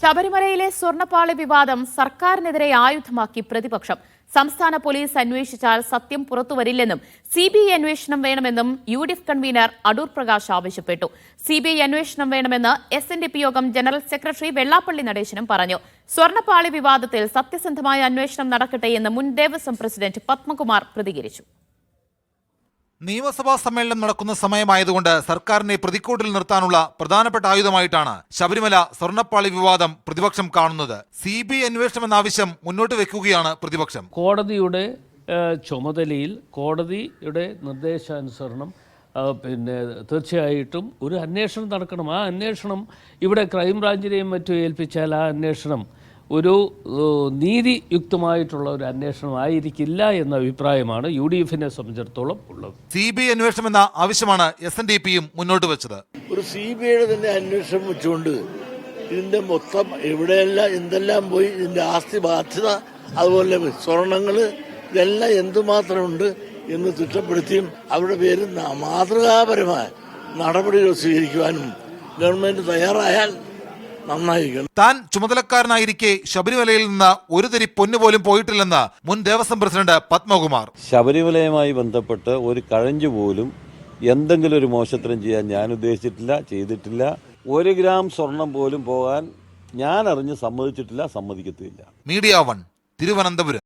ശബരിമലയിലെ സ്വർണപ്പാളി വിവാദം സർക്കാരിനെതിരെ ആയുധമാക്കി പ്രതിപക്ഷം. സംസ്ഥാന പോലീസ് അന്വേഷിച്ചാൽ സത്യം പുറത്തുവരില്ലെന്നും സി ബി ഐ അന്വേഷണം വേണമെന്നും U D F convener Adoor Prakash ആവശ്യപ്പെട്ടു. സി ബി ഐ അന്വേഷണം വേണമെന്ന് എസ് എൻ ഡി പി യോഗം ജനറൽ സെക്രട്ടറി വെള്ളാപ്പള്ളി നടേശനും പറഞ്ഞു. സ്വർണപ്പാളി വിവാദത്തിൽ സത്യസന്ധമായ അന്വേഷണം നടക്കട്ടെ എന്ന് മുൻ ദേവസ്വം പ്രസിഡന്റ് പത്മകുമാർ പ്രതികരിച്ചു. നിയമസഭാ സമ്മേളനം നടക്കുന്ന സമയമായതുകൊണ്ട് സർക്കാരിനെ പ്രതിക്കൂട്ടിൽ നിർത്താനുള്ള പ്രധാനപ്പെട്ട ആയുധമായിട്ടാണ് ശബരിമല സ്വർണപ്പാളി വിവാദം പ്രതിപക്ഷം കാണുന്നത്. സി ബി അന്വേഷണം എന്ന ആവശ്യം മുന്നോട്ട് വെക്കുകയാണ് പ്രതിപക്ഷം. കോടതിയുടെ ചുമതലയിൽ കോടതിയുടെ നിർദ്ദേശാനുസരണം പിന്നെ തീർച്ചയായിട്ടും ഒരു അന്വേഷണം നടക്കണം. ആ അന്വേഷണം ഇവിടെ ക്രൈംബ്രാഞ്ചിനെയും മറ്റും ഏൽപ്പിച്ചാൽ ആ അന്വേഷണം ഒരു നീതിയുക്തമായിട്ടുള്ള ഒരു അന്വേഷണം ആയിരിക്കില്ല എന്ന അഭിപ്രായമാണ് യു ഡി എഫിനെ സംബന്ധിച്ചിടത്തോളം ഉള്ളത്. സി ബി ഐ അന്വേഷണം എന്ന ആവശ്യമാണ് എസ് എൻ ഡി പിയും മുന്നോട്ട് വെച്ചത്. ഒരു സി ബി ഐയുടെ തന്നെ അന്വേഷണം വെച്ചുകൊണ്ട് ഇതിന്റെ മൊത്തം എവിടെയെല്ലാം എന്തെല്ലാം പോയി ഇതിന്റെ ആസ്തി ബാധ്യത അതുപോലെ സ്വർണങ്ങൾ ഇതെല്ലാം എന്തുമാത്രമുണ്ട് എന്ന് തിട്ടപ്പെടുത്തിയും അവരുടെ പേരിൽ ന- മാതൃകാപരമായ നടപടികൾ സ്വീകരിക്കുവാനും ഗവൺമെന്റ് തയ്യാറായാൽ നന്നായിരിക്കും താൻ ചുമതലക്കാരനായിരിക്കെ ശബരിമലയിൽ നിന്ന് ഒരു തരി പൊന്നു പോലും പോയിട്ടില്ലെന്ന് മുൻ ദേവസ്വം പ്രസിഡന്റ് പത്മകുമാർ. ശബരിമലയുമായി ബന്ധപ്പെട്ട് ഒരു കഴഞ്ഞു പോലും എന്തെങ്കിലും ഒരു മോശത്തരം ചെയ്യാൻ ഞാൻ ഉദ്ദേശിച്ചിട്ടില്ല ചെയ്തിട്ടില്ല. ഒരു ഗ്രാം സ്വർണം പോലും പോകാൻ ഞാൻ അറിഞ്ഞ് സമ്മതിച്ചിട്ടില്ല സമ്മതിക്കത്തില്ല മീഡിയ വൺ തിരുവനന്തപുരം.